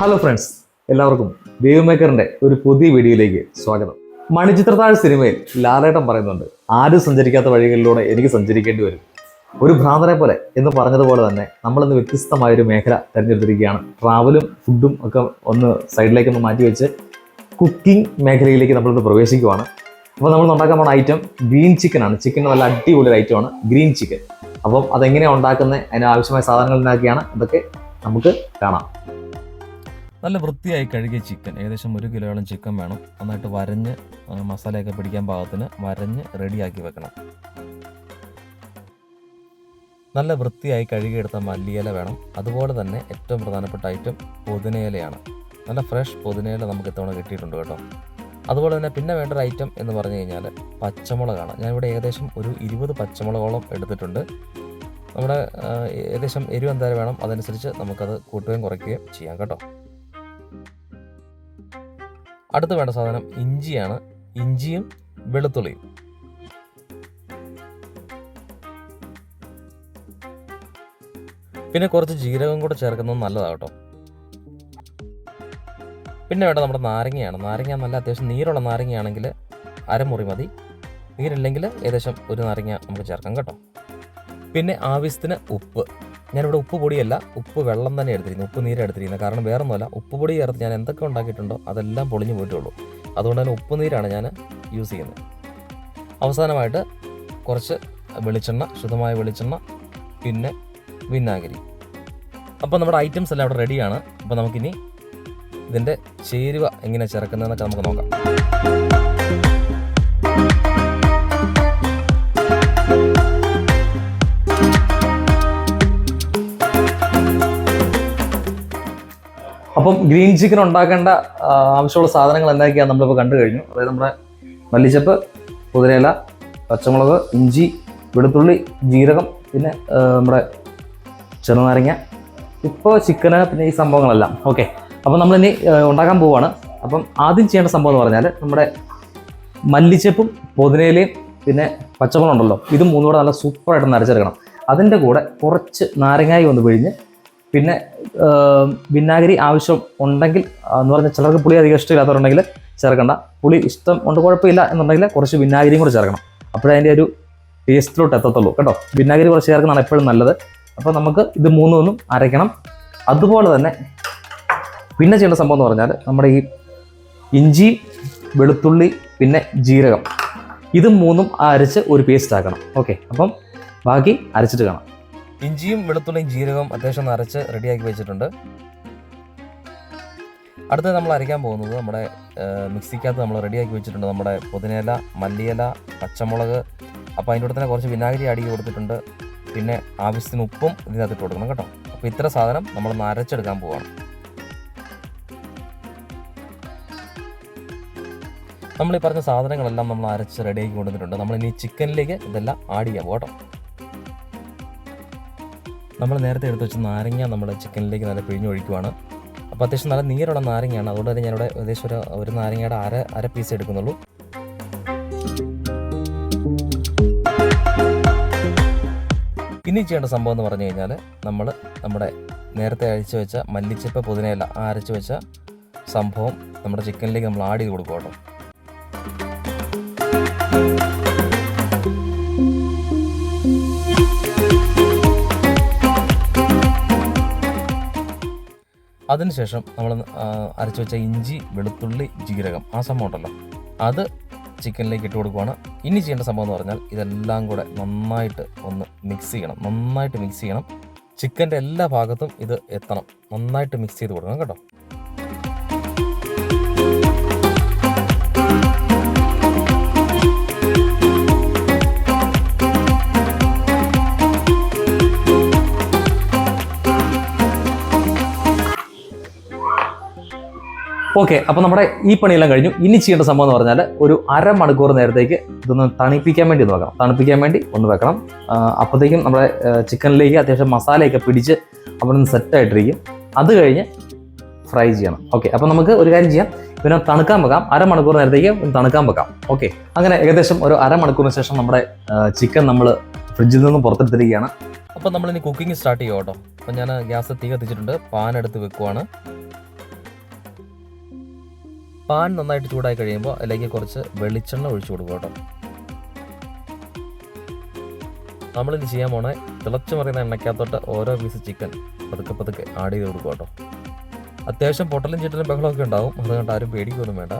Hello friends എല്ലാവർക്കും wave മേക്കറിന്റെ ഒരു പുതിയ വീഡിയോയിലേക്ക് സ്വാഗതം. മണിച്ചിത്രത്താഴ് സിനിമയിൽ ലാലേട്ടം പറയുന്നുണ്ട് ആരും സഞ്ചരിക്കാത്ത വഴികളിലൂടെ എനിക്ക് സഞ്ചരിക്കേണ്ടി വരും? ഒരു ഭ്രാന്തനെ പോലെ എന്ന് പറഞ്ഞതുപോലെ തന്നെ നമ്മളിന്ന് വ്യത്യസ്തമായ ഒരു മേഖല തിരഞ്ഞെടുത്തിരിക്കുകയാണ്. ട്രാവലും ഫുഡും ഒക്കെ ഒന്ന് സൈഡിലേക്ക് ഒന്ന് മാറ്റി വെച്ച് കുക്കിംഗ് മേഖലയിലേക്ക് നമ്മളിന്ന് പ്രവേശിക്കുവാണ്. അപ്പോൾ നമ്മൾ ഉണ്ടാക്കാൻ പോകുന്ന ഐറ്റം ഗ്രീൻ ചിക്കൻ ആണ്. ചിക്കൻ നല്ല അടിപൊളി ഐറ്റമാണ് ഗ്രീൻ ചിക്കൻ അപ്പം അതെങ്ങനെയാണ് ഉണ്ടാക്കുന്നത്? അതിന് ആവശ്യമായ സാധനങ്ങൾ ഉണ്ടാക്കിയാണ് ഇതൊക്കെ നമുക്ക് കാണാം. നല്ല വൃത്തിയായി കഴുകിയ ചിക്കൻ. ഏകദേശം ഒരു കിലോയോളം ചിക്കൻ വേണം. നന്നായിട്ട് വരഞ്ഞ് മസാലയൊക്കെ പിടിക്കാൻ പാകത്തിന് വരഞ്ഞ് റെഡിയാക്കി വെക്കണം. നല്ല വൃത്തിയായി കഴുകിയെടുത്ത മല്ലിയില വേണം. അതുപോലെ തന്നെ ഏറ്റവും പ്രധാനപ്പെട്ട ഐറ്റം പുതിനയിലയാണ്. നല്ല ഫ്രഷ് പുതിനയില നമുക്ക് ഇത്തവണ കിട്ടിയിട്ടുണ്ട് കേട്ടോ. അതുപോലെ തന്നെ പിന്നെ വേണ്ട ഒരു ഐറ്റം എന്ന് പറഞ്ഞു കഴിഞ്ഞാൽ പച്ചമുളകാണ്. ഞാനിവിടെ ഏകദേശം ഒരു ഇരുപത് പച്ചമുളകോളം എടുത്തിട്ടുണ്ട്. നമ്മുടെ ഏകദേശം എരിവ് എന്തായാലും വേണം. അതനുസരിച്ച് നമുക്കത് കൂട്ടുകയും കുറയ്ക്കുകയും ചെയ്യാം കേട്ടോ. അടുത്ത് വേണ്ട സാധനം ഇഞ്ചിയാണ്. ഇഞ്ചിയും വെളുത്തുള്ളിയും. പിന്നെ കുറച്ച് ജീരകം കൂടെ ചേർക്കുന്നത് നല്ലതാണ് കേട്ടോ പിന്നെ വേണ്ട നമ്മുടെ നാരങ്ങയാണ്. നാരങ്ങ നല്ല അത്യാവശ്യം നീരുള്ള നാരങ്ങയാണെങ്കിൽ അരമുറി മതി. നീരില്ലെങ്കിൽ ഏകദേശം ഒരു നാരങ്ങ നമുക്ക് ചേർക്കാം കേട്ടോ. പിന്നെ ആവശ്യത്തിന് ഉപ്പ്. ഞാനിവിടെ ഉപ്പ് പൊടിയല്ല ഉപ്പ് വെള്ളം തന്നെ എടുത്തിരിക്കുന്നത് ഉപ്പ് നീര് എടുത്തിരിക്കുന്നത്. കാരണം വേറെ ഒന്നുമല്ല ഉപ്പ് പൊടി ചേർത്ത് ഞാൻ എന്തൊക്കെ ഉണ്ടാക്കിയിട്ടുണ്ടോ അതെല്ലാം പൊളിഞ്ഞു പോയിട്ടുള്ളൂ. അതുകൊണ്ട് തന്നെ ഉപ്പ് നീരാണ് ഞാൻ യൂസ് ചെയ്യുന്നത്. അവസാനമായിട്ട് കുറച്ച് വെളിച്ചെണ്ണ ശുദ്ധമായ വെളിച്ചെണ്ണ പിന്നെ വിനാഗിരി. അപ്പോൾ നമ്മുടെ ഐറ്റംസ് എല്ലാം അവിടെ റെഡിയാണ് അപ്പോൾ നമുക്കിനി ഇതിന്റെ ചേരുവ എങ്ങനെ ചേർക്കുന്നതെന്നൊക്കെ നമുക്ക് നോക്കാം. അപ്പം ഗ്രീൻ ചിക്കൻ ഉണ്ടാക്കേണ്ട ആവശ്യമുള്ള സാധനങ്ങൾ എന്തൊക്കെയാണ് നമ്മളിപ്പോൾ കണ്ടു കഴിഞ്ഞു. അതായത് നമ്മുടെ മല്ലിച്ചപ്പ് പുതിനയില പച്ചമുളക് ഇഞ്ചി വെളുത്തുള്ളി ജീരകം പിന്നെ നമ്മുടെ ചെറുനാരങ്ങ. ഇപ്പോൾ ചിക്കന് പിന്നെ ഈ സംഭവങ്ങളെല്ലാം. ഓക്കെ. അപ്പം നമ്മളിനി ഉണ്ടാക്കാൻ പോവുകയാണ് അപ്പം ആദ്യം ചെയ്യേണ്ട സംഭവം എന്ന് പറഞ്ഞാൽ നമ്മുടെ മല്ലിച്ചപ്പും പുതിനയിലയും പിന്നെ പച്ചമുളക് ഉണ്ടല്ലോ. ഇത് മൂന്നും കൂടെ നല്ല സൂപ്പറായിട്ട് നരച്ചെടുക്കണം അതിന്റെ കൂടെ കുറച്ച് നാരങ്ങായി ഒന്ന് പിഴിഞ്ഞ് പിന്നെ വിനാഗിരി ആവശ്യം ഉണ്ടെങ്കിൽ എന്ന് പറഞ്ഞാൽ ചിലർക്ക് പുളി അധികം ഇഷ്ടമില്ലാത്തവരുണ്ടെങ്കിൽ ചേർക്കണ്ട. പുളി ഇഷ്ടം കൊണ്ട് കുഴപ്പമില്ല എന്നുണ്ടെങ്കിൽ കുറച്ച് വിനാഗിരിയും കൂടെ ചേർക്കണം. അപ്പോഴേ അതിന്റെ ഒരു ടേസ്റ്റിലോട്ട് എത്തത്തുള്ളൂ കേട്ടോ. വിനാഗിരി കുറച്ച് ചേർക്കുന്നതാണ് എപ്പോഴും നല്ലത്. അപ്പോൾ നമുക്ക് ഇത് മൂന്നൊന്നും അരയ്ക്കണം. അതുപോലെ തന്നെ പിന്നെ ചെയ്യേണ്ട സംഭവം എന്ന് പറഞ്ഞാൽ നമ്മുടെ ഈ ഇഞ്ചി വെളുത്തുള്ളി പിന്നെ ജീരകം. ഇത് മൂന്നും അരച്ച് ഒരു പേസ്റ്റ് ആക്കണം. ഓക്കെ അപ്പം ബാക്കി അരച്ചിട്ട് കാണാം. ഇഞ്ചിയും വെളുത്തുള്ളിയും ജീരകവും അത്യാവശ്യം നിറച്ച് റെഡിയാക്കി വെച്ചിട്ടുണ്ട്. അടുത്തത് നമ്മൾ അരയ്ക്കാൻ പോകുന്നത് നമ്മുടെ മിക്സിക്കകത്ത് നമ്മൾ റെഡിയാക്കി വെച്ചിട്ടുണ്ട് നമ്മുടെ പുതിനയില മല്ലിയില പച്ചമുളക്. അപ്പോൾ അതിന്റെ കൂടെ തന്നെ കുറച്ച് വിനാഗിരി ചെയ്ത് കൊടുത്തിട്ടുണ്ട്. പിന്നെ ആവശ്യത്തിന് ഉപ്പും ഇതിനകത്ത് ഇട്ട് കൊടുക്കണം കേട്ടോ. അപ്പോൾ ഇത്ര സാധനം നമ്മൾ നരച്ചെടുക്കാൻ പോവാണ്. നമ്മൾ ഈ പറഞ്ഞ സാധനങ്ങളെല്ലാം നമ്മൾ അരച്ച് റെഡിയാക്കി കൊണ്ടുവന്നിട്ടുണ്ട്. ഇനി ചിക്കനിലേക്ക് ഇതെല്ലാം ആഡ് ചെയ്യാം കേട്ടോ. നമ്മൾ നേരത്തെ എടുത്ത് വെച്ച നാരങ്ങ നമ്മുടെ ചിക്കനിലേക്ക് നല്ല പിഴിഞ്ഞൊഴിക്കുവാണ് അപ്പോൾ അത്യാവശ്യം നല്ല നീരുള്ള നാരങ്ങയാണ്. അതുകൊണ്ട് തന്നെ ഞാനിവിടെ ഏകദേശം ഒരു ഒരു നാരങ്ങയുടെ അര അര പീസ് എടുക്കുന്നുള്ളൂ. ഇനി ചെയ്യേണ്ട സംഭവം എന്ന് പറഞ്ഞു കഴിഞ്ഞാൽ നമ്മൾ നമ്മുടെ നേരത്തെ അഴിച്ചു വെച്ച മല്ലിച്ചപ്പ് പുതിനയില അരച്ചു വെച്ച സംഭവം നമ്മുടെ ചിക്കനിലേക്ക് നമ്മൾ ആഡ് ചെയ്ത് കൊടുക്കും കേട്ടോ അതിനുശേഷം നമ്മൾ അരച്ചു വെച്ച ഇഞ്ചി വെളുത്തുള്ളി ജീരകം ആ സംഭവം ഉണ്ടല്ലോ. അത് ചിക്കനിലേക്ക് ഇട്ട് കൊടുക്കുവാണ്. ഇനി ചെയ്യേണ്ട സംഭവം എന്ന് പറഞ്ഞാൽ ഇതെല്ലാം കൂടെ നന്നായിട്ട് ഒന്ന് മിക്സ് ചെയ്യണം. നന്നായിട്ട് മിക്സ് ചെയ്യണം. ചിക്കന്റെ എല്ലാ ഭാഗത്തും ഇത് എത്തണം. നന്നായിട്ട് മിക്സ് ചെയ്ത് കൊടുക്കണം കേട്ടോ. ഓക്കെ അപ്പോൾ നമ്മുടെ ഈ പണിയെല്ലാം കഴിഞ്ഞു. ഇനി ചെയ്യേണ്ട സംഭവം എന്ന് പറഞ്ഞാൽ ഒരു അരമണിക്കൂർ നേരത്തേക്ക് ഇതൊന്ന് തണുപ്പിക്കാൻ വേണ്ടി ഒന്ന് വെക്കണം. തണുപ്പിക്കാൻ വേണ്ടി ഒന്ന് വെക്കണം. അപ്പോഴത്തേക്കും നമ്മുടെ ചിക്കനിലേക്ക് അത്യാവശ്യം മസാലയൊക്കെ പിടിച്ച് അവിടെ നിന്ന് സെറ്റായിട്ടിരിക്കും അത് കഴിഞ്ഞ് ഫ്രൈ ചെയ്യണം. ഓക്കെ അപ്പോൾ നമുക്ക് ഒരു കാര്യം ചെയ്യാം. പിന്നെ തണുക്കാൻ വെക്കാം. അരമണിക്കൂർ നേരത്തേക്ക് ഒന്ന് തണുക്കാൻ വെക്കാം. ഓക്കെ അങ്ങനെ ഏകദേശം ഒരു അരമണിക്കൂറിന് ശേഷം നമ്മുടെ ചിക്കൻ നമ്മൾ ഫ്രിഡ്ജിൽ നിന്ന് പുറത്തെടുത്തിരിക്കുകയാണ്. അപ്പോൾ നമ്മളിനി കുക്കിംഗ് സ്റ്റാർട്ട് ചെയ്യാം കേട്ടോ. അപ്പോൾ ഞാൻ ഗ്യാസ് തീ കത്തിച്ചിട്ടുണ്ട്. പാൻ എടുത്ത് വെക്കുവാണ്. പാൻ നന്നായിട്ട് ചൂടായി കഴിയുമ്പോൾ അതിലേക്ക് കുറച്ച് വെളിച്ചെണ്ണ ഒഴിച്ചു കൊടുക്കുക കേട്ടോ. നമ്മളിത് ചെയ്യാൻ പോണേ തിളച്ചു മറിയുന്ന എണ്ണയ്ക്കകത്തോട്ട് ഓരോ പീസ് ചിക്കൻ പതുക്കെ പതുക്കെ ആഡ് ചെയ്ത് കൊടുക്കുക കേട്ടോ. അത്യാവശ്യം പൊട്ടലും ചിട്ടലും ബഹളമൊക്കെ ഉണ്ടാവും. അതുകൊണ്ട് ആരും പേടിക്കൊന്നും വേണ്ട.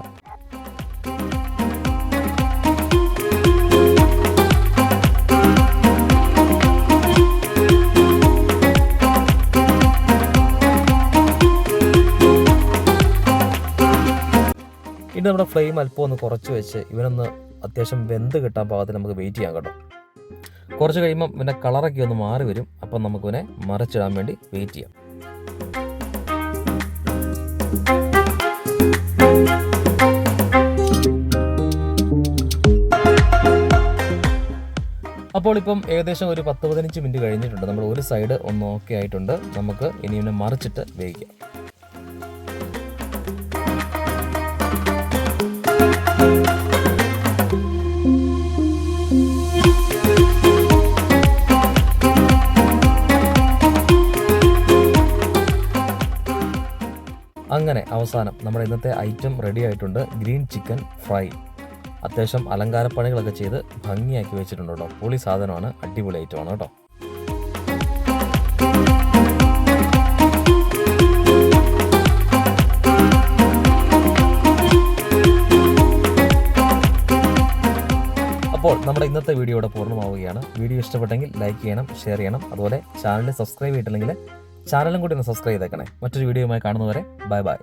ഇനി നമ്മുടെ ഫ്ലെയിം അല്പം ഒന്ന് കുറച്ച് വെച്ച് ഇവനൊന്ന് അത്യാവശ്യം വെന്ത് കിട്ടാൻ പാകത്തിൽ നമുക്ക് വെയിറ്റ് ചെയ്യാം കേട്ടോ. കുറച്ച് കഴിയുമ്പം ഇവന്റെ കളറൊക്കെ ഒന്ന് മാറി വരും. അപ്പം നമുക്കിവനെ മറിച്ചിടാൻ വേണ്ടി വെയിറ്റ് ചെയ്യാം. അപ്പോൾ ഇപ്പം ഏകദേശം ഒരു പത്ത് പതിനഞ്ച് മിനിറ്റ് കഴിഞ്ഞിട്ടുണ്ട്. നമ്മൾ ഒരു സൈഡ് ഒന്ന് ഓക്കെ ആയിട്ടുണ്ട്. നമുക്ക് ഇനി ഇവനെ മറിച്ചിട്ട് വേവിക്കാം. അങ്ങനെ അവസാനം നമ്മുടെ ഇന്നത്തെ ഐറ്റം റെഡി ആയിട്ടുണ്ട്. ഗ്രീൻ ചിക്കൻ ഫ്രൈ അത്യാവശ്യം അലങ്കാരപ്പണികളൊക്കെ ചെയ്ത് ഭംഗിയാക്കി വെച്ചിട്ടുണ്ട് കേട്ടോ. പൊളി സാധനമാണ് അടിപൊളി ഐറ്റമാണ് കേട്ടോ. അപ്പോൾ നമ്മുടെ ഇന്നത്തെ വീഡിയോ ഇവിടെ പൂർണമാവുകയാണ്. വീഡിയോ ഇഷ്ടപ്പെട്ടെങ്കിൽ ലൈക്ക് ചെയ്യണം ഷെയർ ചെയ്യണം. അതുപോലെ ചാനൽ സബ്സ്ക്രൈബ് ചെയ്തിട്ടില്ലെങ്കിൽ ചാനലും കൂടി ഒന്ന് സബ്സ്ക്രൈബ് ചെയ്തേക്കണേ. മറ്റൊരു വീഡിയോയുമായി കാണുന്നവരെ ബൈ ബൈ